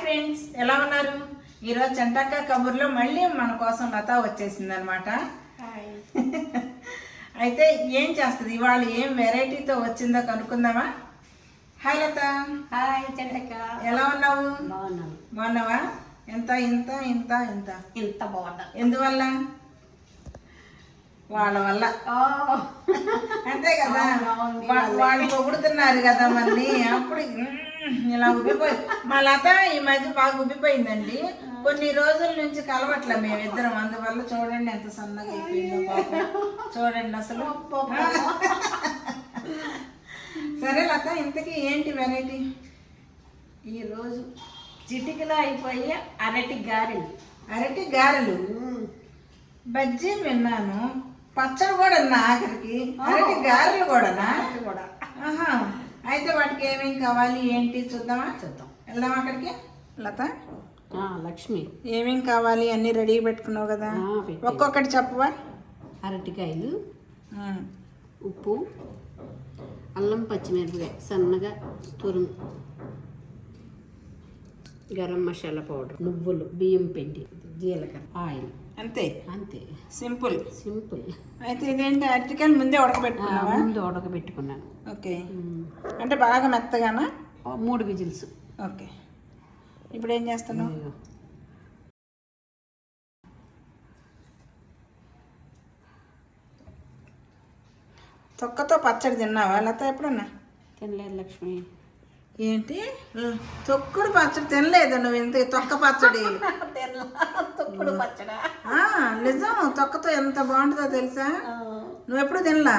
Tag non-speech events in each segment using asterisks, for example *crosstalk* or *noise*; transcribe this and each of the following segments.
Friends ఎలా ఉన్నారు? ఈరోజు చెంటక్క కబుర్లో మళ్ళీ మన కోసం లత వచ్చేసింది అనమాట *laughs* అయితే ఏం చేస్తుంది? ఇవాళ ఏం వెరైటీతో వచ్చిందో కనుక్కుందామా? హాయ్ లత. హాయ్ చెంటక్క ఎలా ఉన్నావు? బాగున్నాను. బాగున్నావా? ఎంత ఇంత ఇంత ఇంత. ఇంత బాగున్నా ఎందువల్ల? వాళ్ళ వల్ల. అంతే కదా? వాళ్ళు పొగుడుతున్నారు కదా మళ్ళీ. అప్పుడు ఇలా ఉబ్బిపోయి మా లత ఈ మధ్య బాగా ఉబ్బిపోయిందండి. కొన్ని రోజుల నుంచి కలవట్లే మేమిద్దరం. అందువల్ల చూడండి ఎంత సన్నగా అయిపోయిందో పాపం. చూడండి అసలు. సరే లత ఇంతకీ ఏంటి వెరైటీ? ఈరోజు చిటికలో అయిపోయి అరటి గారెలు. అరటి గారెలు. బజ్జీ విన్నాను. పచ్చడి కూడా ఆఖరికి? అరటి గారెలు కూడానా కూడా. ఆహా. అయితే వాటికి ఏమేం కావాలి? ఏంటి చూద్దామా? చూద్దాం. వెళ్దాం అక్కడికి? లత? లక్ష్మి. ఏమేం కావాలి? అన్ని రెడీ పెట్టుకున్నావు కదా. ఒక్కొక్కటి చెప్పవా? అరటికాయలు. ఉప్పు. అల్లం పచ్చిమిరపకాయ. సన్నగా తురుము. గరం మసాలా పౌడర్. నువ్వులు. బియ్యం పిండి. జీలకర్ర. ఆయిల్. అంతే. అంతే. సింపుల్. సింపుల్. అయితే ఇదేంటి అరటికాయలు ముందే ఉడకబెట్టుకున్నావా? ముందు ఉడకబెట్టుకున్నాను. ఓకే. అంటే బాగా మెత్తగానా? మూడు విజిల్స్. ఓకే. ఇప్పుడు ఏం చేస్తున్నావు. తొక్కతో పచ్చడి తిన్నావా? లత ఎప్పుడన్నా? తినలేదు లక్ష్మి. ఏంటి? తొక్కుడు పచ్చడి తినలేదు నువ్వు ఇంత తొక్క పచ్చడి. *laughs* తొక్కుడు పచ్చడా? నిజం తొక్కతో ఎంత బాగుంటుందో తెలుసా? నువ్వు ఎప్పుడు తినలా?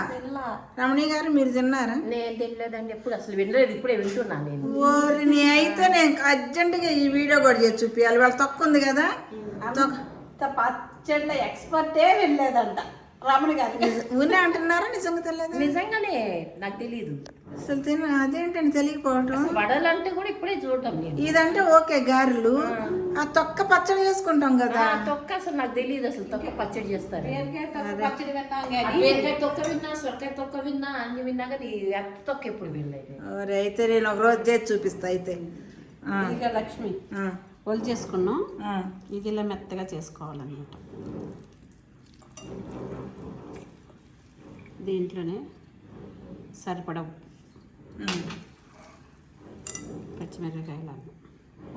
రమణి గారు మీరు తిన్నారా? నేను తినలేదండి ఎప్పుడు అసలు వినలేదు ఇప్పుడే వింటున్నాను నేను. ఓరి నీ అయితే నేను అర్జెంటుగా ఈ వీడియో కూడా చేసి చూపించాలి వాళ్ళ తొక్క ఉంది కదా? పచ్చళ్ళ ఎక్స్పర్టే వినలేదంట రమణ గారు. ఊనే అంటున్నారా? నిజంగా తెలియదు? నిజంగానే నాకు తెలియదు అసలు తిన అదేంటండి తెలియకపోవటం? వడలు అంటే కూడా ఇప్పుడే చూడటం ఇదంటే ఓకే గారెలు. ఆ తొక్క పచ్చడి చేసుకుంటాం కదా. ఆ తొక్క అసలు నాకు తెలియదు అసలు తొక్క పచ్చడి చేస్తారు. పచ్చడి విన్నాం కానీ తొక్క విన్నా సొరకాయ తొక్క విన్నా అన్ని విన్నా కానీ అత్త తొక్క ఎప్పుడు వినలేదు ఓరే అయితే నేను ఒక రోజు చేసి చూపిస్తా అయితే. ఇక లక్ష్మి ఒలి చేసుకున్నాం. ఇది ఇలా మెత్తగా చేసుకోవాలన్నమాట. దీంట్లోనే సరిపడ. పచ్చిమిరపకాయలు అల్లం.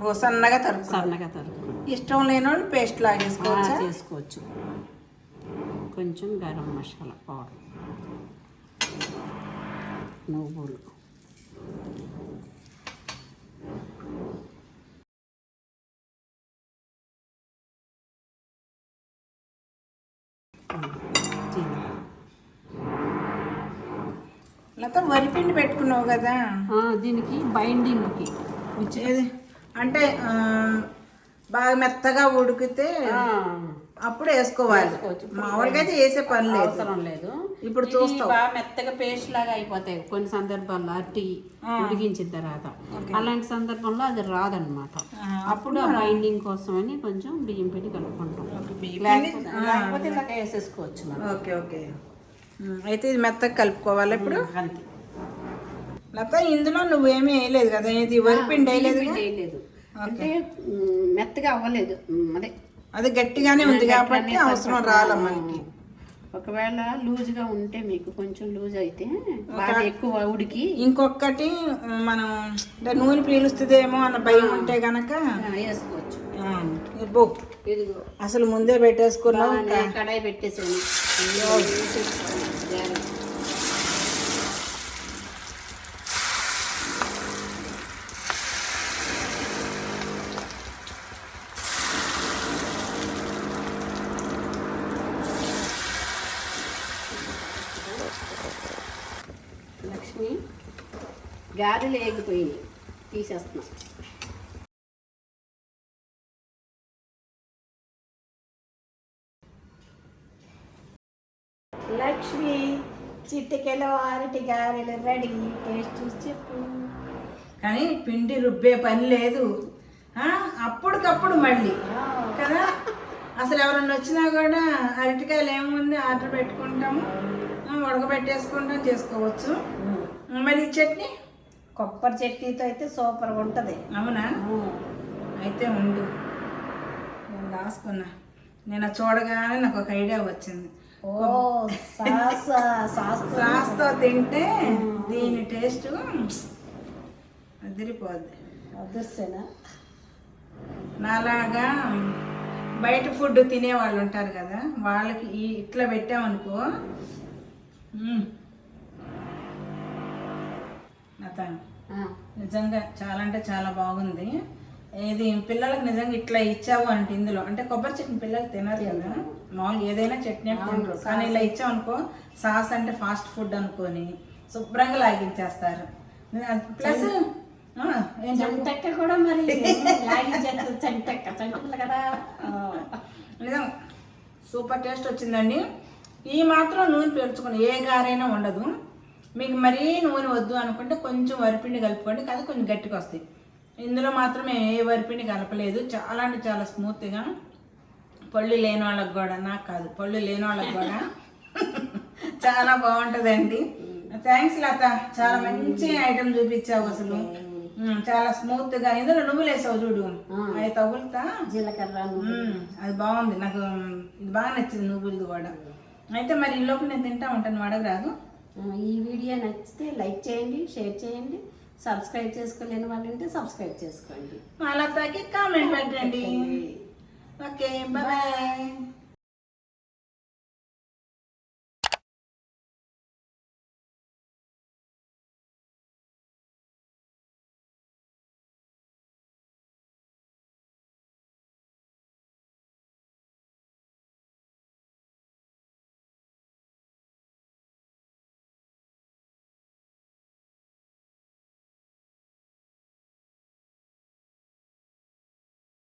ఓ సన్నగా తరుపు సన్నగా తరుపు ఇష్టం లేని వాళ్ళు పేస్ట్ లాగేసుకోవచ్చా చేసుకోవచ్చు? కొంచెం గరం మసాలా పౌడర్. నువ్వులు. లేకపోతే వరిపిండి పెట్టుకున్నావు కదా? దీనికి బైండింగ్కి. ఏది? అంటే బాగా మెత్తగా ఉడికితే అప్పుడు వేసుకోవాలి. మామూలుగా అయితే వేసే పని లేదు. అవసరం లేదు. ఇప్పుడు ఇది చూస్తావు. బాగా మెత్తగా పేస్ట్ లాగా అయిపోతాయి. కొన్ని సందర్భాల్లో అట్టి ఉడికించిన తర్వాత. అలాంటి సందర్భంలో అది రాదనమాట. అప్పుడు ఆ బైండింగ్ కోసం అని కొంచెం బియ్యం పిండి కలుపుకుంటాం. లేకపోతే ఇలాగ వేసేసుకోవచ్చు ఓకే ఓకే. అయితే ఇది మెత్తగా కలుపుకోవాలి ఇప్పుడు? అంతే. లేకపోతే ఇందులో నువ్వేమీ వేయలేదు కదా? ఇది వరిపిండి వేయలేదు పిండి వేయలేదు. అంటే మెత్తగా అవ్వలేదు. అదే. అది గట్టిగానే ఉంది కాబట్టి అవసరం రాలే మనకి. ఒకవేళ లూజ్గా ఉంటే మీకు కొంచెం లూజ్ అయితే బాగా ఎక్కువ ఉడికి. ఇంకొకటి మనం నూనె పీలుస్తుందేమో అన్న భయం ఉంటే గనక వేసుకోవచ్చు. ఇబ్బో అసలు ముందే పెట్టేసుకున్నావు బాగానే కడాయి పెట్టేసాను జాగ్రత్త. లక్ష్మి గారెలు ఏగిపోయినాయి తీసేస్తున్నా. లక్ష్మి చిటికెలో అరటి గారెలు రెడీ. టేస్ట్ చూసి చెప్పు. కానీ పిండి రుబ్బే పని లేదు. ఆ, అప్పటికప్పుడు మళ్ళీ. కదా? అసలు ఎవరన్నా వచ్చినా కూడా అరటికాయలు ఏముంది? ఆర్డర్ పెట్టుకుంటాము. ఉడకబెట్టేసుకుంటాం చేసుకోవచ్చు. మరి చట్నీ? కొబ్బరి చట్నీతో అయితే సూపర్ ఉంటుంది. అవునా? అయితే అయితే ఉండు. నేను రాసుకున్నా. నేను చూడగానే నాకు ఒక ఐడియా వచ్చింది. ఓ సాస్ సాస్ *laughs* సాస్తో తింటే. దీని టేస్ట్ అదిరిపోద్ది. అదర్సేనా నాలాగా బయట ఫుడ్ తినే వాళ్ళు ఉంటారు కదా వాళ్ళకి ఈ ఇట్లా పెట్టామనుకో లత నిజంగా చాలా అంటే చాలా బాగుంది. ఇది పిల్లలకు నిజంగా ఇట్లా ఇచ్చావు అంటే ఇందులో అంటే కొబ్బరి చట్నీ పిల్లలు తినరు కదా. మామూలు ఏదైనా చట్నీ తినరు. కానీ ఇలా ఇచ్చావు అనుకో సాస్ అంటే ఫాస్ట్ ఫుడ్ అనుకొని శుభ్రంగా లాగించేస్తారు. ప్లస్ చంటక్క కూడా మరి చంటక్క కదా. నిజం. సూపర్ టేస్ట్ వచ్చిందండి. ఈ మాత్రం నూనె పీల్చుకుని ఏ గారైనా ఉండదు. మీకు మరీ నూనె వద్దు అనుకుంటే కొంచెం వరిపిండి కలుపుకోండి కదా కొంచెం గట్టిగా వస్తాయి. ఇందులో మాత్రం మేము ఏ వరిపిండి కలపలేదు. చాలా అంటే చాలా స్మూత్గా పళ్ళు లేని వాళ్ళకి కూడా నాకు కాదు పళ్ళు లేని వాళ్ళకి కూడా *laughs* చాలా బాగుంటుందండి. థ్యాంక్స్ లత చాలా మంచి ఐటమ్ చూపించావు అసలు. చాలా స్మూత్గా. ఇందులో నువ్వులు వేసావు చూడు. అవి తగులుతా? జీలకర్ర. అది బాగుంది. నాకు ఇది బాగా నచ్చింది నువ్వులది కూడా. అయితే మరి ఈ లోపు నేను తింటా ఉంటాను అడగరాదు ఆ, ఈ వీడియో నచ్చితే లైక్ చేయండి షేర్ చేయండి సబ్స్క్రైబ్ చేసుకోలేని వాళ్ళు ఉంటే సబ్స్క్రైబ్ చేసుకోండి. అలా తాకి కామెంట్ పెట్టండి. Okay bye.